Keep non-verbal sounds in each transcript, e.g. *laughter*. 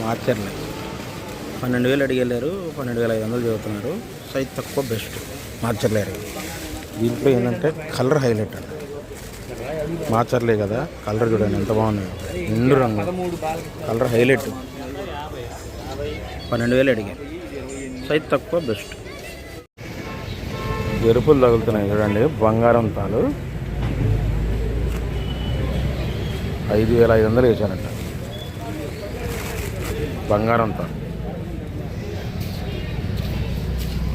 మార్చర్లే. పన్నెండు వేలు అడిగెళ్ళారు పన్నెండు వేల ఐదు వందలు చదువుతున్నారు. సైజ్ తక్కువ బెస్ట్. మార్చర్లేరు దీంట్లో ఏంటంటే కలర్ హైలైట్ అండి. మార్చర్లే కదా కలర్ చూడండి ఎంత బాగున్నాయి. నిండు రంగు. Colour highlight. పన్నెండు వేలు అడిగారు సైజ్ తక్కువ బెస్ట్. ఎరుపులు తగులుతున్నాయి చూడండి బంగారం తాలు. ఐదు వేల ఐదు వందలు వేసారంట బంగారం తాలు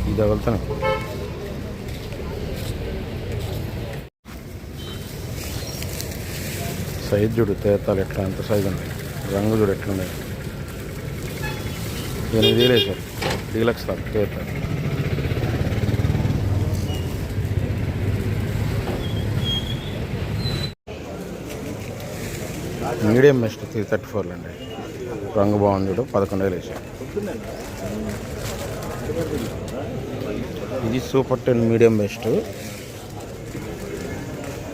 ఇది తగులుతున్నాయి సైజ్ చూడు తేతాలు ఎట్లా ఎంత సైజ్ ఉంది రంగు చూడు ఎట్లున్నాయి ఎనిమిది వేలు వేసారు. డీలక్స్ తాలు తేతాలు మీడియం బెస్ట్ త్రీ థర్టీ ఫోర్లు అండి. రంగు బాగుంది చూడు పదకొండు వేలు వేసారు ఇది super ten medium best.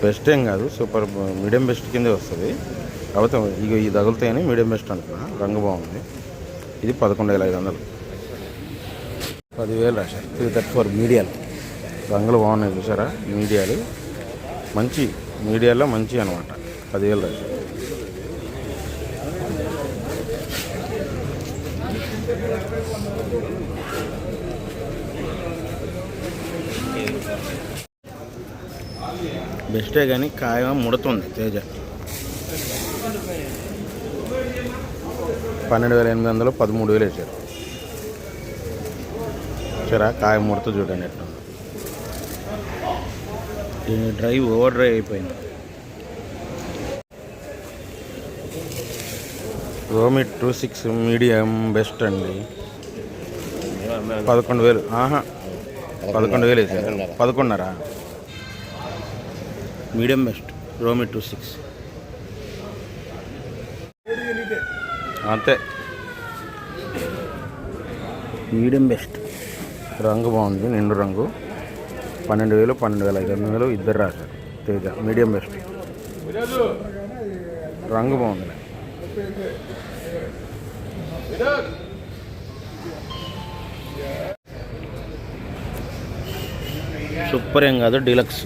Best ఏం కాదు సూపర్ మీడియం బెస్ట్ కిందే వస్తుంది. కాకపోతే ఇక ఇది తగులుతాయని మీడియం బెస్ట్ అనుకున్నా రంగు బాగుంది. ఇది పదకొండు వేల ఐదు వందలు. పదివేలు రాశారు త్రీ థర్టీ ఫోర్ మీడియాలు. రంగులు బాగున్నాయి చూసారా? మీడియాలు. మంచి మీడియాలో మంచి అనమాట పదివేలు రాశారు బెస్టే కానీ కాయ ముడుతుంది తేజ. పన్నెండు వేల ఎనిమిది వందలు పదమూడు వేలు వేసారు. సరే కాయ ముడత చూడండి ఎట్లా డ్రైవ్ ఓవర్ డ్రైవ్ అయిపోయింది. రోమి టూ సిక్స్ మీడియం బెస్ట్ అండి. పదకొండు వేలు. ఆహా. పదకొండు వేలు వేసారు. పదకొండున్నరా. Medium best. రోమి two six. అంతే. Medium best. రంగు బాగుంది నిండు రంగు. పన్నెండు వేలు పన్నెండు వేల ఐదు వందలు ఇద్దరు రాశారు. తేజ. Medium best. రంగు బాగుంది. సూపర్ ఏం కాదు డీలక్స్.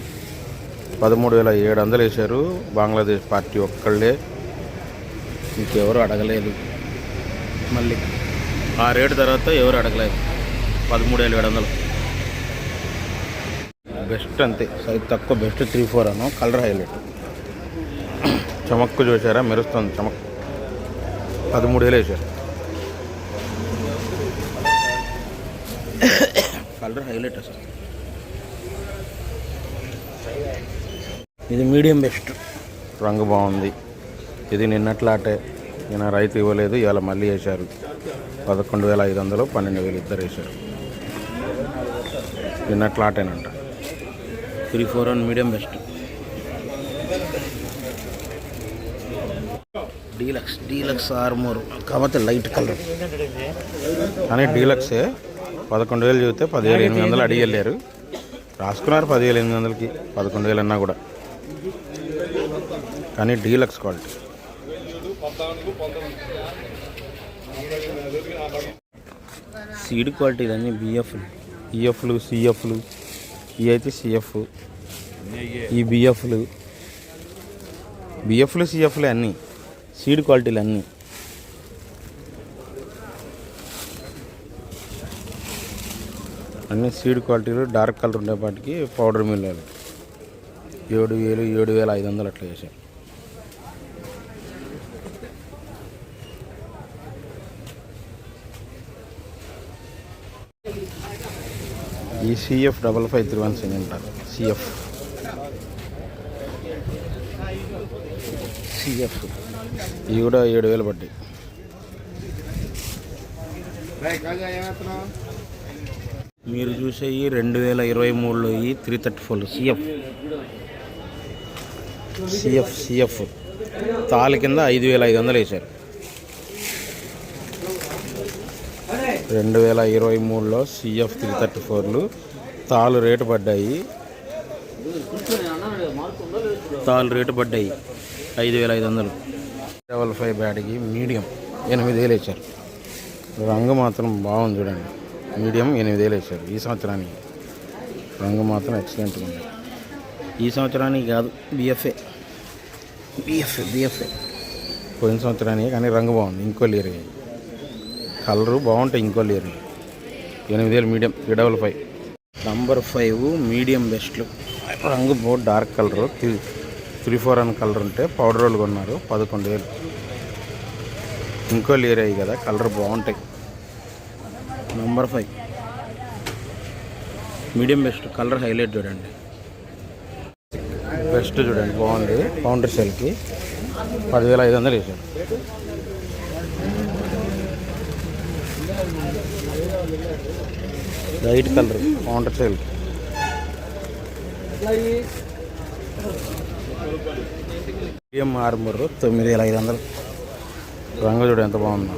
పదమూడు వేల ఏడు వందలు వేశారు. బంగ్లాదేశ్ పార్టీ ఒక్కళ్ళే. ఇంకెవరు అడగలేదు. మళ్ళీ ఆ రేటు తర్వాత ఎవరు అడగలేదు. పదమూడు వేల ఏడు వందలు. బెస్ట్ అంతే. సైజ్ తక్కువ బెస్ట్ త్రీ ఫోర్ అను. Colour highlight. చమక్కు చూసారా మెరుస్తుంది చమక్కు. పదమూడు వేలు వేశారు. కలర్ హైలైట్ అసలు. ఇది మీడియం బెస్ట్. రంగు బాగుంది. ఇది నిన్నట్లాటే ఈయన రైతు ఇవ్వలేదు ఇవాళ మళ్ళీ వేశారు. పదకొండు వేల ఐదు వందలు పన్నెండు వేలు ఇద్దరు వేశారు. నిన్నట్లాటేనంట. Three four one medium best. Deluxe deluxe armour. కాకపోతే లైట్ కలర్. కానీ డీలక్సే పదకొండు వేలు చూస్తే పదివేలు ఎనిమిది వందలు అడిగి వెళ్ళారు. రాసుకున్నారు పదివేలు ఎనిమిది వందలకి పదకొండు వేలు అన్నా కూడా. కానీ డీలక్స్ క్వాలిటీ. సీడ్ క్వాలిటీ ఇదన్నీ బిఎఫ్లు ఈఎఫ్లు సిఎఫ్లు ఇవి అయితే సిఎఫ్ ఈ బిఎఫ్లు బిఎఫ్లు సిఎఫ్లు అన్నీ. సీడ్ క్వాలిటీలు అన్నీ. అన్ని సీడ్ క్వాలిటీలు డార్క్ కలర్ ఉండేపాటికి పౌడర్ మిల్ ఏడు వేలు ఏడు వేల ఐదు వందలు అట్లా చేసాం ఈ CF double five three one seven అంటారు. సిఎఫ్ సిఎఫ్ ఇవి కూడా ఏడు వేలు పడ్డాయి. మీరు చూసే ఈ రెండు వేల ఇరవై మూడులో ఈ three thirty four CF CF CF తాళి కింద ఐదు వేల ఐదు వందలు వేశారు. రెండు వేల ఇరవై మూడులో సిఎఫ్ త్రీ థర్టీ ఫోర్లు తాళ్ళు రేటు పడ్డాయి. తాళ్ళు రేటు పడ్డాయి. ఐదు వేల ఐదు వందలు. డబల్ ఫైవ్ బ్యాడ్కి మీడియం ఎనిమిది వేలు ఇచ్చారు. రంగు మాత్రం బాగుంది చూడండి. మీడియం ఎనిమిది వేలు ఈ సంవత్సరానికి. రంగు మాత్రం ఎక్సలెంట్గా ఉంది. ఈ సంవత్సరానికి కాదు బిఎఫ్ఏ బిఎఫ్ఏ బిఎఫ్ఏ పోయిన సంవత్సరానికి కానీ రంగు బాగుంది ఇంకో లేరు కలరు బాగుంటాయి ఇంకో లేరు ఎనిమిది వేలు medium three double five number five medium బెస్ట్లు రంగు బో డార్క్ కలరు త్రీ ఫోర్ అని కలర్ ఉంటే పౌడర్ రోల్ కొన్నారు పదకొండు వేలు. ఇంకో లేరు అయ్యి కదా కలర్ బాగుంటాయి. Number five medium best colour highlight చూడండి. బెస్ట్ చూడండి బాగుంది. పౌండర్ సెల్కి పదివేల ఐదు వందలు వేసాడు లైట్ కలర్ పౌండర్ సెల్కి మీడియం ఆర్మూర్ తొమ్మిది వేల ఐదు వందలు. రంగు చూడు ఎంత బాగుందో.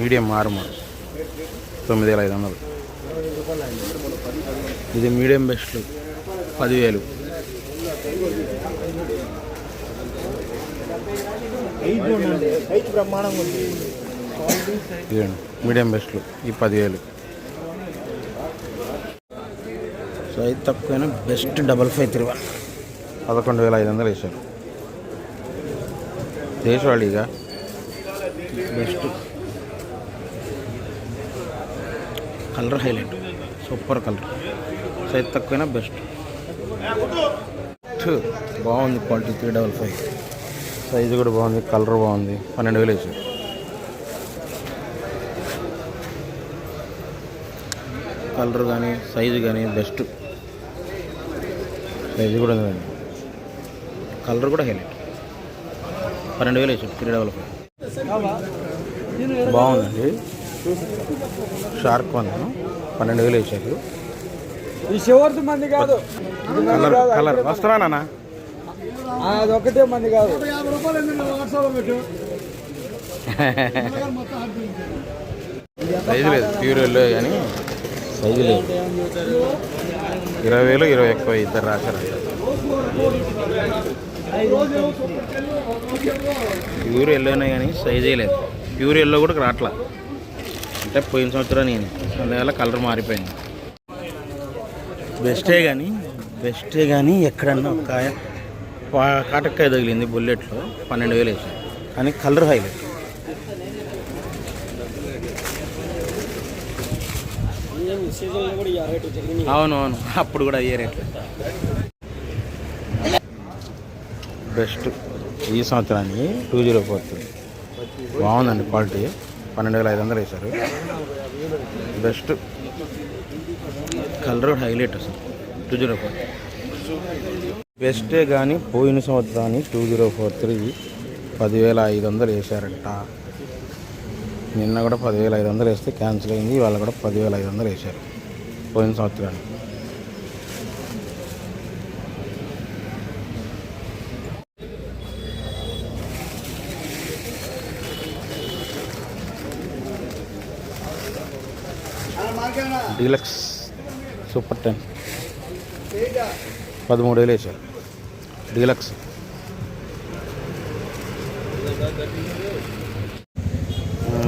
మీడియం ఆర్మూర్ తొమ్మిది వేల ఐదు వందలు. ఇది మీడియం బెస్ట్ పదివేలు. మీడియం బెస్ట్లు ఈ పదివేలు. సో అయితే తక్కువైనా best double five three one. పదకొండు వేల ఐదు వందలు వేశారు. దేశవాళీగా? Best. Colour highlight. Super colour. Size తక్కువైనా బెస్ట్. బాగుంది quality three double five. Size కూడా బాగుంది కలర్ బాగుంది. పన్నెండు వేలు వేసారు కలర్ కానీ సైజు కానీ బెస్ట్. సైజు కూడా కలర్ కూడా హైలైట్. పన్నెండు వేలు వేసారు త్రీ డబల్ ఫైవ్ బాగుందండి. షార్క్ వన్ పన్నెండు వేలు వేసారు ఈ శివర్తి మంది కాదు. Colour colour. వస్తున్నానా అది ఒకటే మంది కాదు. *laughs* లేదు ప్యూర్ ఎల్లో కానీ సైజు లేదు ఇరవై వేలు ఇరవై ఎక్కువ ఇద్దరు రాశారంట ప్యూర్ ఎల్లోనే కానీ సైజే లేదు. ప్యూర్ ఎల్లో కూడా రాట్లా. అంటే పోయిన సంవత్సరం నేను. అందువల్ల కలర్ మారిపోయింది. బెస్టే కానీ బెస్టే కానీ ఎక్కడన్నా ఒక కాయ కాటక్కాయ తగిలింది బుల్లెట్లో పన్నెండు వేలు వేసాను కానీ కలర్ హైలైట్. అవును అవును అప్పుడు కూడా అయ్యే రేట్లు. బెస్ట్ ఈ సంవత్సరానికి టూ జీరో ఫోర్ బాగుందండి క్వాలిటీ. పన్నెండు వేల ఐదు వందలు వేశారు. బెస్ట్. కలర్ హైలైట్ అసలు. Two zero four. బెస్టే కానీ పోయిన సంవత్సరాన్ని టూ జీరో ఫోర్ త్రీ పదివేల ఐదు వందలు వేశారంట. నిన్న కూడా పదివేల ఐదు వందలు వేస్తే క్యాన్సిల్ అయింది ఇవాళ కూడా పదివేల ఐదు వందలు వేశారు పోయిన సంవత్సరానికి. Deluxe super ten. పదమూడు వేలు వేశారు. డీలక్స్.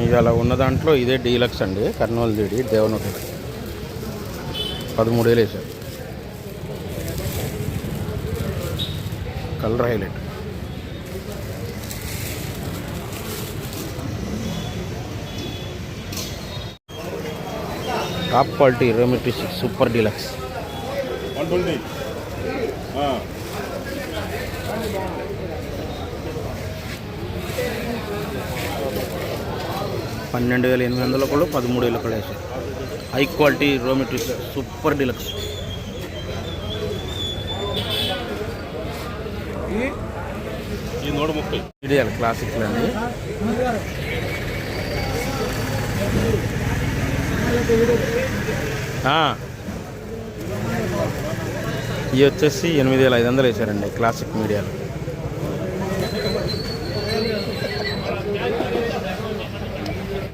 ఇవాళ ఉన్న దాంట్లో ఇదే డీలక్స్ అండి కర్నూలు దీడి దేవనొక పదమూడు వేలు కలర్ హైలైట్. టాప్ క్వాలిటీ ఇరవై సిక్స్ సూపర్ డీలక్స్. పన్నెండు వేల ఎనిమిది వందలు కూడా పదమూడు వేలు కూడా వేసారు హై క్వాలిటీ రోమెట్రిక్స్ సూపర్ డీలక్స్ ఈ నూట ముప్పై. ఐడియల్ క్లాసిక్ అండి. ఇవి వచ్చేసి ఎనిమిది వేల ఐదు వందలు వేసారండి క్లాసిక్ మీడియాలో